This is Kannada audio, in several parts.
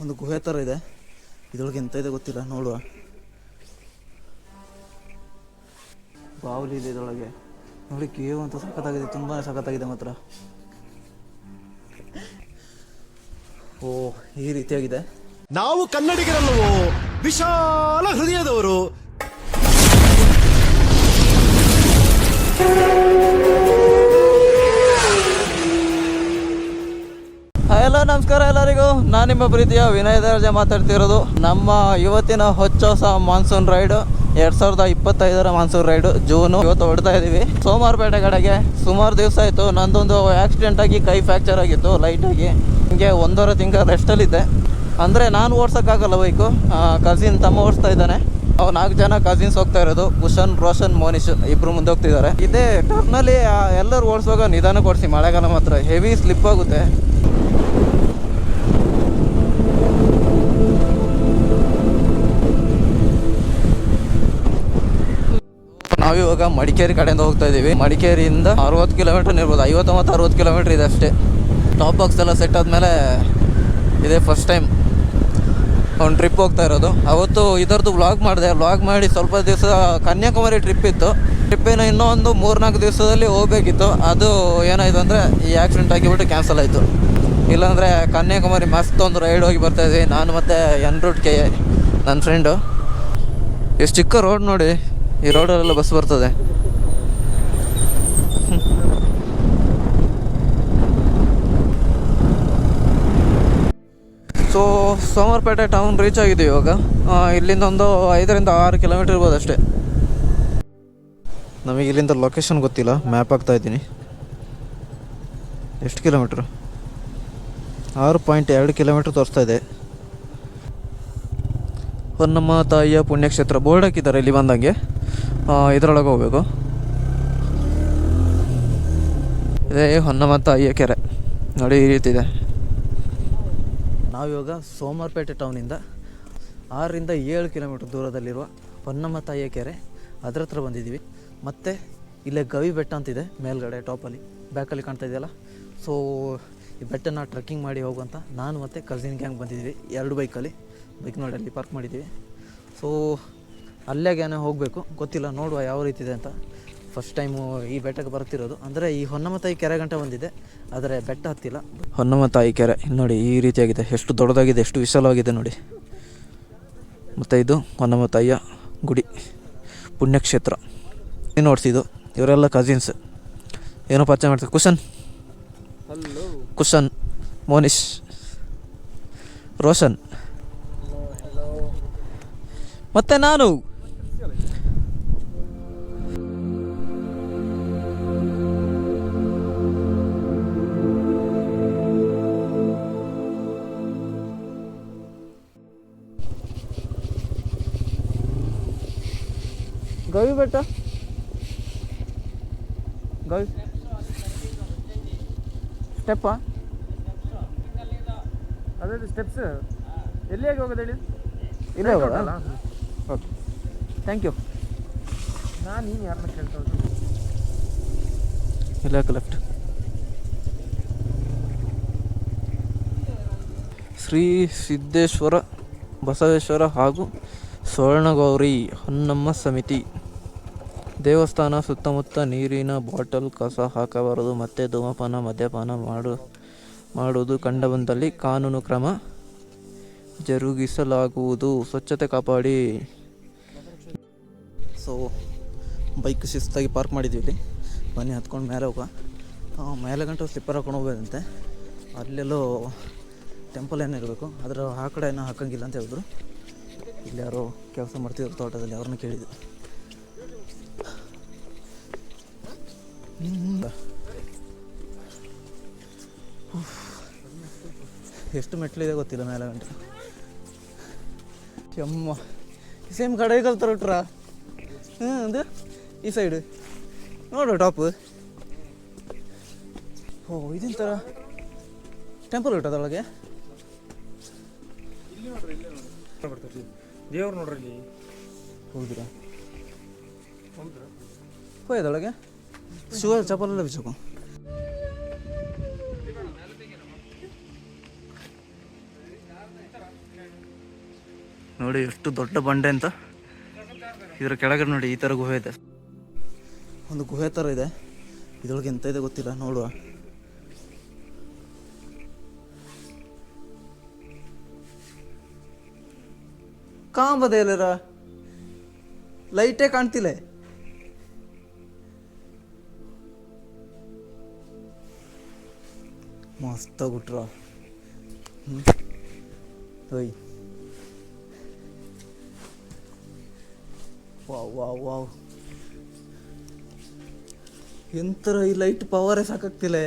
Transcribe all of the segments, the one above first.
ಒಂದು ಗುಹೆ ಥರ ಇದೆ. ಇದೊಳಗೆ ಎಂತ ಇದೆ ಗೊತ್ತಿಲ್ಲ, ನೋಡುವ. ಬಾವಲಿ ಇದೆ ಇದರೊಳಗೆ. ನೋಡಿ, ಕೇವ್ ಅಂತ ಸಖತ್ತಾಗಿದೆ ತುಂಬಾ ಸಖತ್ತಾಗಿದೆ ಮಾತ್ರ. ಓ, ಈ ರೀತಿಯಾಗಿದೆ. ನಾವು ಕನ್ನಡಿಗರಲ್ಲವೋ? ವಿಶಾಲ ಹೃದಯದವರು. ಎಲ್ಲರಿಗೂ, ನಾನು ನಿಮ್ಮ ಪ್ರೀತಿಯ ವಿನಯ ದರ್ಜೆ ಮಾತಾಡ್ತಿರೋದು. ನಮ್ಮ ಇವತ್ತಿನ ಹೊಚ್ಚ ಹೊಸ ಮಾನ್ಸೂನ್ ರೈಡ್ ಎರಡ್ ಸಾವಿರದ ಇಪ್ಪತ್ತೈದರ ಮಾನ್ಸೂನ್ ರೈಡ್ ಜೂನು ಇವತ್ತು ಹೊಡ್ತಾ ಇದೀವಿ. ಸೋಮವಾರಪೇಟೆ ಕಡೆಗೆ ಸುಮಾರು ದಿವಸ ಆಯಿತು. ನಂದೊಂದು ಆಕ್ಸಿಡೆಂಟ್ ಆಗಿ ಕೈ ಫ್ರ್ಯಾಕ್ಚರ್ ಆಗಿತ್ತು ಲೈಟಾಗಿ ಹಿಂಗೆ ಒಂದೂವರೆ ತಿಂಗಳ ರೆಸ್ಟಲ್ಲಿದ್ದೆ ಅಂದರೆ ನಾನು ಓಡ್ಸೋಕ್ಕಾಗಲ್ಲ ಬೈಕು ಕಸಿನ್ ತಮ್ಮ ಓಡಿಸ್ತಾ ಇದ್ದಾನೆ. ಅವ್ರು ನಾಲ್ಕು ಜನ ಕಸಿನ್ಸ್ ಹೋಗ್ತಾ ಇರೋದು. ಕುಶನ್, ರೋಷನ್, ಮೋನಿಶ್ ಇಬ್ರು ಮುಂದೆ ಹೋಗ್ತಿದ್ದಾರೆ. ಇದೇ ಟರ್ನಲ್ಲಿ ಎಲ್ಲರೂ ಓಡಿಸುವಾಗ ನಿಧಾನ ಕೊಡಿಸಿ ಮಳೆಗಾಲ ಮಾತ್ರ. ಹೆವಿ ಸ್ಲಿಪ್ ಆಗುತ್ತೆ. ನಾವಿವಾಗ ಮಡಿಕೇರಿ ಕಡೆಯಿಂದ ಹೋಗ್ತಾ ಇದ್ದೀವಿ ಮಡಿಕೇರಿಯಿಂದ ಅರವತ್ತು ಕಿಲೋಮೀಟರ್ ಇರ್ಬೋದು ಐವತ್ತು ಮತ್ತು ಅರವತ್ತು ಕಿಲೋಮೀಟರ್ ಇದೆ ಅಷ್ಟೇ. ಟಾಪ್ ಬಾಕ್ಸ್ ಎಲ್ಲ ಸೆಟ್ ಆದಮೇಲೆ ಇದೇ ಫಸ್ಟ್ ಟೈಮ್ ಒಂದು ಟ್ರಿಪ್ ಹೋಗ್ತಾ ಇರೋದು. ಅವತ್ತು ಇದರದ್ದು ವ್ಲಾಗ್ ಮಾಡಿದೆ. ವ್ಲಾಗ್ ಮಾಡಿ ಸ್ವಲ್ಪ ದಿವಸ ಕನ್ಯಾಕುಮಾರಿ ಟ್ರಿಪ್ ಇತ್ತು. ಟ್ರಿಪ್ಪಿನ ಇನ್ನೂ ಒಂದು ಮೂರ್ನಾಲ್ಕು ದಿವಸದಲ್ಲಿ ಹೋಗಬೇಕಿತ್ತು. ಅದು ಏನಾಯಿತು ಅಂದರೆ ಈ ಆಕ್ಸಿಡೆಂಟ್ ಆಗಿಬಿಟ್ಟು ಕ್ಯಾನ್ಸಲ್ ಆಯಿತು. ಇಲ್ಲಾಂದರೆ ಕನ್ಯಾಕುಮಾರಿ ಮಸ್ತ್ ಒಂದು ರೈಡ್ ಹೋಗಿ ಬರ್ತಾ ಇದ್ವಿ. ನಾನು ಮತ್ತು ಎನ್ ರೂಟ್ ಕೆ ನನ್ನ ಫ್ರೆಂಡು ಎಷ್ಟು ಚಿಕ್ಕ ರೋಡ್ ನೋಡಿ. ಈ ರೋಡಲ್ಲೆಲ್ಲ ಬಸ್ ಬರ್ತದೆ. ಸೊ, ಸೋಮವಾರಪೇಟೆ ಟೌನ್ ರೀಚ್ ಆಗಿದೆ ಇವಾಗ. ಇಲ್ಲಿಂದ ಒಂದು ಐದರಿಂದ ಆರು ಕಿಲೋಮೀಟರ್ ಇರ್ಬೋದು ಅಷ್ಟೇ ನಮಗೆ ಇಲ್ಲಿಂದ ಲೊಕೇಶನ್ ಗೊತ್ತಿಲ್ಲ ಮ್ಯಾಪ್ ಹಾಕ್ತಾ ಇದ್ದೀನಿ. ಎಷ್ಟು ಕಿಲೋಮೀಟ್ರ್ ಆರು ಪಾಯಿಂಟ್ ಎರಡು ಕಿಲೋಮೀಟ್ರ್ ತೋರಿಸ್ತಾ ಇದೆ. ಹೊನ್ನಮ್ಮ ತಾಯಿಯ ಪುಣ್ಯಕ್ಷೇತ್ರ ಬೋರ್ಡ್ ಹಾಕಿದ್ದಾರೆ, ಇಲ್ಲಿ ಬಂದಂಗೆ. ಇದರೊಳಗೆ ಹೋಗಬೇಕು. ಇದೇ ಹೊನ್ನಮತ್ತ ಅಯ್ಯ ಕೆರೆ. ನೋಡಿ, ಈ ರೀತಿ ಇದೆ. ನಾವಿವಾಗ ಸೋಮವಾರಪೇಟೆ ಟೌನಿಂದ ಆರರಿಂದ ಏಳು ಕಿಲೋಮೀಟ್ರ್ ದೂರದಲ್ಲಿರುವ ಹೊನ್ನಮತಾಯ ಕೆರೆ ಅದ್ರ ಹತ್ರ ಬಂದಿದ್ದೀವಿ. ಮತ್ತು ಇಲ್ಲೇ ಗವಿ ಬೆಟ್ಟ ಅಂತಿದೆ ಮೇಲ್ಗಡೆ, ಟಾಪಲ್ಲಿ. ಬ್ಯಾಕಲ್ಲಿ ಕಾಣ್ತಾ ಇದೆಯಲ್ಲ? ಸೊ ಈ ಬೆಟ್ಟನ ಟ್ರೆಕ್ಕಿಂಗ್ ಮಾಡಿ ಹೋಗುವಂತ ನಾನು ಮತ್ತು ಕಸಿನ್ ಗ್ಯಾಂಗ್ ಬಂದಿದ್ದೀವಿ. ಎರಡು ಬೈಕಲ್ಲಿ ಬೈಕ್ ನೋಡಿ ಅಲ್ಲಿ ಪಾರ್ಕ್ ಮಾಡಿದ್ದೀವಿ. ಸೊ ಅಲ್ಲೇಗೇನೆ ಹೋಗಬೇಕು. ಗೊತ್ತಿಲ್ಲ ನೋಡುವ ಯಾವ ರೀತಿ ಇದೆ ಅಂತ. ಫಸ್ಟ್ ಟೈಮು ಈ ಬೆಟ್ಟಕ್ಕೆ ಬರ್ತಿರೋದು. ಅಂದರೆ ಈ ಹೊನ್ನಮ್ಮ ತಾಯಿ ಕೆರೆ ಗಂಟೆ ಬಂದಿದೆ ಆದರೆ ಬೆಟ್ಟ ಹತ್ತಿಲ್ಲ. ಹೊನ್ನಮ್ಮ ತಾಯಿ ಕೆರೆ ಇಲ್ಲಿ ನೋಡಿ ಈ ರೀತಿಯಾಗಿದೆ. ಎಷ್ಟು ದೊಡ್ಡದಾಗಿದೆ ಎಷ್ಟು ವಿಶಾಲವಾಗಿದೆ ನೋಡಿ. ಮತ್ತು ಇದು ಹೊನ್ನಮ್ಮ ತಾಯಿಯ ಗುಡಿ ಪುಣ್ಯಕ್ಷೇತ್ರ. ಏನು ಓಡಿಸಿದ್ದು ಇವರೆಲ್ಲ ಕಸಿನ್ಸ್ ಏನೋ ಪರಿಚಯ ಮಾಡ್ತಾರೆ. ಕುಶನ್. ಕುಶನ್ ಮೋನಿಶ್ ರೋಷನ್. ಮತ್ತೆ ನಾನು. ಗವಿ ಬೆಟ್ಟ ಗವಿ ಸ್ಟೆಪ್ಪಾ ಅದೇ ಸ್ಟೆಪ್ಸ್ ಎಲ್ಲಿಯಾಗಿ ಹೋಗೋದು ಹೇಳಿ? ಇಲ್ಲೇ ಹೋಗೋದಲ್ಲ ಓಕೆ ಥ್ಯಾಂಕ್ ಯು ನಾನು ನೀನು ಯಾರನ್ನ ಕೇಳ್ತಾ ಇರೋದು? ಇಲ್ಲ ಲೆಫ್ಟ್ ಶ್ರೀ ಸಿದ್ದೇಶ್ವರ ಬಸವೇಶ್ವರ ಹಾಗೂ ಸ್ವರ್ಣಗೌರಿ ಹೊನ್ನಮ್ಮ ಸಮಿತಿ. ದೇವಸ್ಥಾನ ಸುತ್ತಮುತ್ತ ನೀರಿನ ಬಾಟಲ್, ಕಸ ಹಾಕಬಾರದು, ಮತ್ತು ಧೂಮಪಾನ, ಮದ್ಯಪಾನ ಮಾಡು, ಮಾಡುವುದು ಕಂಡುಬಂದಲ್ಲಿ ಕಾನೂನು ಕ್ರಮ ಜರುಗಿಸಲಾಗುವುದು. ಸ್ವಚ್ಛತೆ ಕಾಪಾಡಿ. ಸೊ ಬೈಕ್ ಶಿಸ್ತಾಗಿ ಪಾರ್ಕ್ ಮಾಡಿದ್ವಿ ಇಲ್ಲಿ. ಬನ್ನಿ, ಹತ್ಕೊಂಡು ಮೇಲೆ ಹೋಗ ಮೇಲೆ ಗಂಟೆ ಸ್ಲಿಪ್ಪರ್ ಹಾಕೊಂಡು ಹೋಗ್ಬೇಕಂತೆ. ಅಲ್ಲೆಲ್ಲೋ ಟೆಂಪಲ್ ಏನೋ ಇರಬೇಕು. ಅದರ ಆ ಕಡೆ ಏನೋ ಹಾಕಂಗಿಲ್ಲ ಅಂತ ಹೇಳಿದ್ರು. ಇಲ್ಲಿ ಯಾರೋ ಕೆಲಸ ಮಾಡ್ತಿದ್ರು ತೋಟದಲ್ಲಿ, ಅವ್ರನ್ನ ಕೇಳಿದ್ದು ಎಷ್ಟು ಮೆಟ್ಲಿದೆ ಗೊತ್ತಿಲ್ಲ ಮೇಲೆ ಗಂಟೆ. ಈ ಸೇಮ್ ಕಡೆ ಕಲ್ತಾರ ಬಿಟ್ರ ಹ್ಞೂ ಅದು ಈ ಸೈಡ್ ನೋಡು ಟಾಪ್ ಓ ಇದೊಂಥರ ಟೆಂಪಲ್ ಬರ್ತೀರಿ ದೇವ್ರು ನೋಡ್ರಿ ಹೋಗಿದ್ದೀರಾ ಹೌದ್ರಾ? ಹೋಯ್ದೊಳಗೆ ಶೂ ಚಪ್ಪಲ್ ಎಲ್ಲ ಬಿಚ್ಚೋಕು ನೋಡಿ ಎಷ್ಟು ದೊಡ್ಡ ಬಂಡೆ ಅಂತ. ಇದರ ಕೆಳಗಡೆ ನೋಡಿ ಈ ಥರ ಗುಹೆ ಇದೆ. ಒಂದು ಗುಹೆ ಥರ ಇದೆ. ಇದೊಳಗೆ ಎಂತ ಇದೆ ಗೊತ್ತಿಲ್ಲ ನೋಡುವ. ಕಾಂಬದೆ ಎಲ್ಲರ ಲೈಟೇ ಕಾಣ್ತಿಲ್ಲ. ಮಸ್ತ್ ಬಿಟ್ರ ಓಯ್ ವಾವ್ ವಾವ್ ವಾವ್ ಎಂತರ ಈ ಲೈಟ್ ಪವರೇ ಸಾಕಾಗ್ತಿಲ್ಲ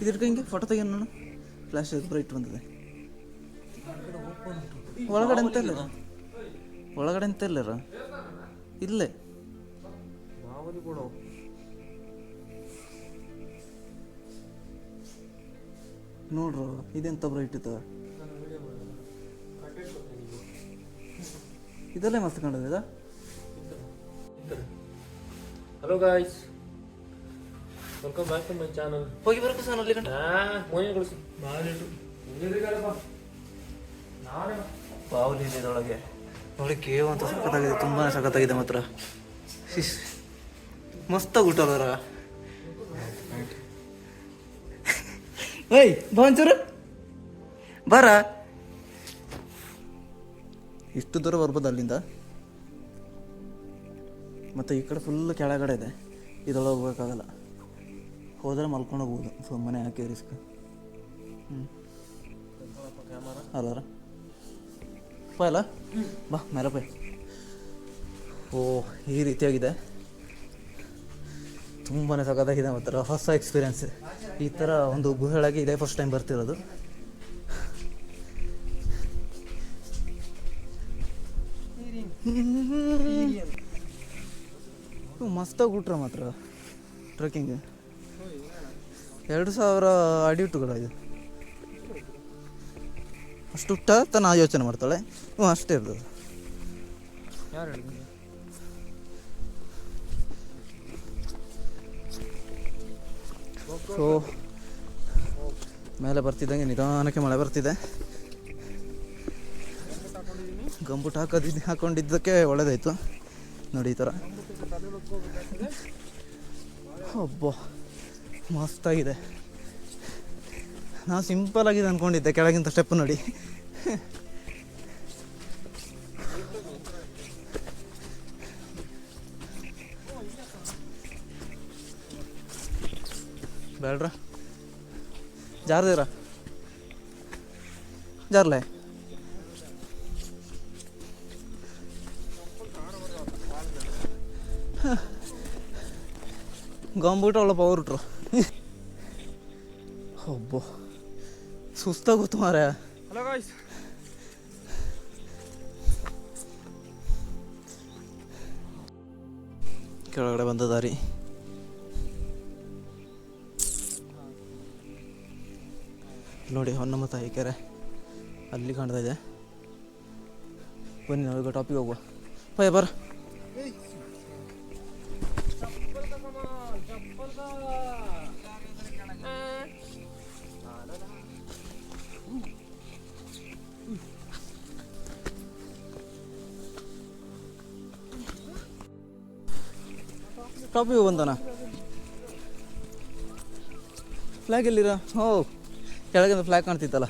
ಇದ್ರ ಹಿಂಗೆ ಫೋಟೋ ತೆಗಿಯೋಣ ನಾನು ಫ್ಲಾಶ್ ಬ್ರೈಟ್ ಬಂದಿದೆ ಒಳಗಡೆ ಅಂತ ಇಲ್ಲ. ಒಳಗಡೆ ಎಂತ ಇಲ್ಲ ಇಲ್ಲೇ. ನೋಡ್ರು ಇದೆಂತ ಬ್ರೈಟ್ ಇತ್ತು ಇದಲ್ಲೇ ಮಸ್ತ್ ಕಾಣದ hello guys welcome back to my channel ಹೋಗಿ ಬರಕ ಸರ್ ಅಲ್ಲಿ ಕಂಡ ಮೋಯೆ ಕಳಿಸು ಮಾಡಿಟ್ಟು ನಾನೇ ಬಾವುಲಿ ಇದೆ ಇದರೊಳಗೆ. ನೋಡಿ ಕೇವ್ ಅಂತ ಸಖತ್ತಾಗಿದೆ. ತುಂಬಾ ಸಖತ್ತಾಗಿದೆ ಮಾತ್ರ. ಶಿಸ್ ಮಸ್ತಾಗಿ ಊಟದರ ಏಯ್ ಬಾ ಬರ ಬಾರ. ಇಷ್ಟು ದೂರ ಬರ್ಬೋದು ಅಲ್ಲಿಂದ. ಮತ್ತು ಈ ಕಡೆ ಫುಲ್ ಕೆಳಗಡೆ ಇದೆ. ಇದೊಳಗೆ ಹೋಗೋಕ್ಕಾಗಲ್ಲ. ಹೋದರೆ ಮಲ್ಕೊಂಡು ಹೋಗ್ಬೋದು ಸುಮ್ಮನೆ ಹಾಕಿ ರಿಸ್ಕ್. ಹ್ಞೂ ಅಲ್ಲಾರ? ಅಲ್ಲ ಬಾ ಮೇಲೆ ಪೈ. ಓ ಈ ರೀತಿಯಾಗಿದೆ. ತುಂಬಾ ಸಖತ್ತಾಗಿದೆ ಮಾತ್ರ ಹೊಸ ಎಕ್ಸ್ಪೀರಿಯನ್ಸ್ ಈ ಥರ ಒಂದು ಗುಹೆಳಾಗಿ ಇದೇ ಫಸ್ಟ್ ಟೈಮ್ ಬರ್ತಿರೋದು. ಮಸ್ತಾಗಿ ಹುಟ್ರ ಮಾತ್ರ. ಟ್ರೆಕ್ಕಿಂಗ್ ಎರಡು ಸಾವಿರ ಅಡಿ ಉಟ್ಟುಗಳ ಇದು. ಅಷ್ಟು ಉಟ್ಟ ತನ ಯೋಚನೆ ಮಾಡ್ತಾಳೆ. ಹ್ಞೂ, ಅಷ್ಟೇ ಇರ್ತದೆ. ಸೊ ಮೇಲೆ ಬರ್ತಿದ್ದಂಗೆ ನಿಧಾನಕ್ಕೆ ಮಳೆ ಬರ್ತಿದೆ. ಗಂಬುಟ್ ಹಾಕೋದಿದ್ದು ಹಾಕೊಂಡಿದ್ದಕ್ಕೆ ಒಳ್ಳೇದಾಯ್ತು. ನೋಡಿ ಈ ಥರ. ಒಬ್ಬ ಮಸ್ತಾಗಿದೆ. ನಾನು ಸಿಂಪಲ್ ಆಗಿದೆ ಅಂದ್ಕೊಂಡಿದ್ದೆ ಕೆಳಗಿಂತ ಸ್ಟೆಪ್ ನೋಡಿ. ಬೇಡ್ರ? ಜಾರದಿರ ಜಾರ್ಲೆ? ಗಂಬೂಟ ಒಳ್ಳೆ ಪವರ್ ಇಟ್ರು ಒಬ್ಬ ಸುಸ್ತಾಗುತ್ತೆ ಮಾರ ಹಲೋ ಗಾಯ್ಸ್ ಕೆಳಗಡೆ ಬಂದ ದಾರಿ. ನೋಡಿ ಹೊನ್ನಮ್ಮ ತಾಯಿ ಕೆರೆ. ಅಲ್ಲಿ ಕಾಣ್ತಾ ಇದೆ. ಬನ್ನಿ ನಾವೀಗ ಟಾಪಿಗೆ ಹೋಗುವ. ಪಯ ಬರ ವ್ಯೂ ಬಂದನ? ಫ್ಲ್ಯಾಗ್ ಎಲ್ಲಿರ? ಹೋ ಕೆಳಗಿಂದ ಫ್ಲ್ಯಾಗ್ ಕಾಣ್ತಿತ್ತಲ್ಲ.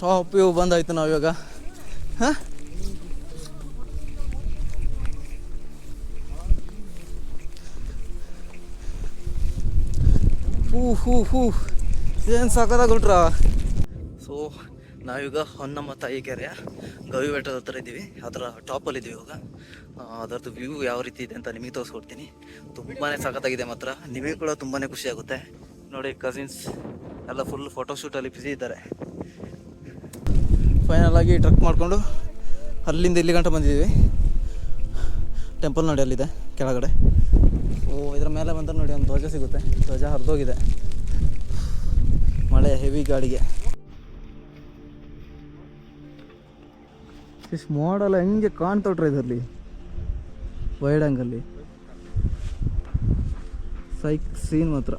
ಟಾಪ್ ವ್ಯೂ ಬಂದಾಯ್ತು ನಾವು ಇವಾಗ. ಹಾಂ? ಹೂ ಹೂ ಹೂ. ಏನು ಸಖತ್ತಾಗಿ ಉಂಟ್ರ ಸೊ ನಾವೀಗ ಹೊನ್ನಮ್ಮ ತಾಯಿ ಕೆರೆಯ ಗವಿ ಬೆಟ್ಟದ ಹತ್ರ ಇದ್ದೀವಿ. ಅದರ ಟಾಪಲ್ಲಿ ಇದ್ದೀವಿ ಇವಾಗ. ಅದರದ್ದು ವ್ಯೂ ಯಾವ ರೀತಿ ಇದೆ ಅಂತ ನಿಮಗೆ ತೋರಿಸ್ಕೊಡ್ತೀನಿ. ತುಂಬಾ ಸಖತ್ತಾಗಿದೆ ಮಾತ್ರ. ನಿಮಗೆ ಕೂಡ ತುಂಬಾ ಖುಷಿ ಆಗುತ್ತೆ. ನೋಡಿ ಕಸಿನ್ಸ್ ಎಲ್ಲ ಫುಲ್ ಫೋಟೋಶೂಟಲ್ಲಿ ಬ್ಯುಸಿ ಇದ್ದಾರೆ. ಫೈನಲ್ ಆಗಿ ಟ್ರಕ್ ಮಾಡಿಕೊಂಡು ಅಲ್ಲಿಂದ ಇಲ್ಲಿ ಗಂಟ ಬಂದಿದ್ದೀವಿ. ಟೆಂಪಲ್ ನೋಡಿ ಅಲ್ಲಿದೆ, ಕೆಳಗಡೆ. ಓ, ಇದರ ಮೇಲೆ ಬಂದರೆ ನೋಡಿ ಒಂದು ಧ್ವಜ ಸಿಗುತ್ತೆ. ಧ್ವಜ ಹರಿದೋಗಿದೆ. ಮಳೆ ಹೆವಿ ಗಾಡಿಗೆ ಇಷ್ಟು ಮಾಡಲ್ಲ ಹೆಂಗೆ ಕಾಣ್ತೊಟ್ರೆ ಇದರಲ್ಲಿ? ವೈಡ್ ಆ್ಯಂಗಲ್ಲಿ ಸೈಕ್ ಸೀನ್ ಮಾತ್ರ.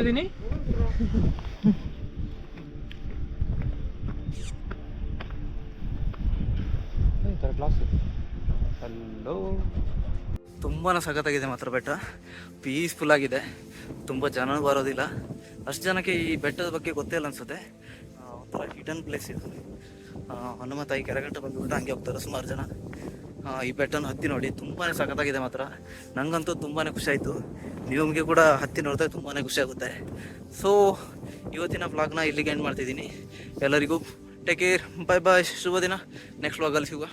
ಇದ್ದೀನಿ ಹಲೋ ತುಂಬಾ ಸಖತ್ತಾಗಿದೆ ಮಾತ್ರ ಬೆಟ್ಟ. ಪೀಸ್ಫುಲ್ ಆಗಿದೆ. ತುಂಬ ಜನ ಬರೋದಿಲ್ಲ. ಅಷ್ಟು ಜನಕ್ಕೆ ಈ ಬೆಟ್ಟದ ಬಗ್ಗೆ ಗೊತ್ತೇ ಇಲ್ಲ ಅನ್ಸುತ್ತೆ. ಒಂಥರ ಹಿಡನ್ ಪ್ಲೇಸ್ ಇದು. ಹನುಮ ತಾಯಿ ಕೆರೆಗಂಟ ಬಂದುಬಿಟ್ಟು ಹಂಗೆ ಹೋಗ್ತಾರೆ ಸುಮಾರು ಜನ. ಈ ಬೆಟ್ಟನ ಹತ್ತಿ ನೋಡಿ ತುಂಬಾ ಸಖತ್ತಾಗಿದೆ ಮಾತ್ರ. ನಂಗಂತೂ ತುಂಬಾ ಖುಷಿ ಆಯಿತು. ನಿಮಗೆ ಕೂಡ ಹತ್ತಿ ನೋಡಿದ್ರೆ ತುಂಬಾ ಖುಷಿ ಆಗುತ್ತೆ. ಸೊ ಇವತ್ತಿನ ವ್ಲಾಗ್ನ ಇಲ್ಲಿಗೆ ಎಂಡ್ ಮಾಡ್ತಿದ್ದೀನಿ. ಎಲ್ಲರಿಗೂ ಟೇಕ್ ಕೇರ್ ಬಾಯ್ ಬಾಯ್ ಶುಭ ದಿನ. ನೆಕ್ಸ್ಟ್ ವ್ಲಾಗಲ್ಲಿ ಸಿಗುವ.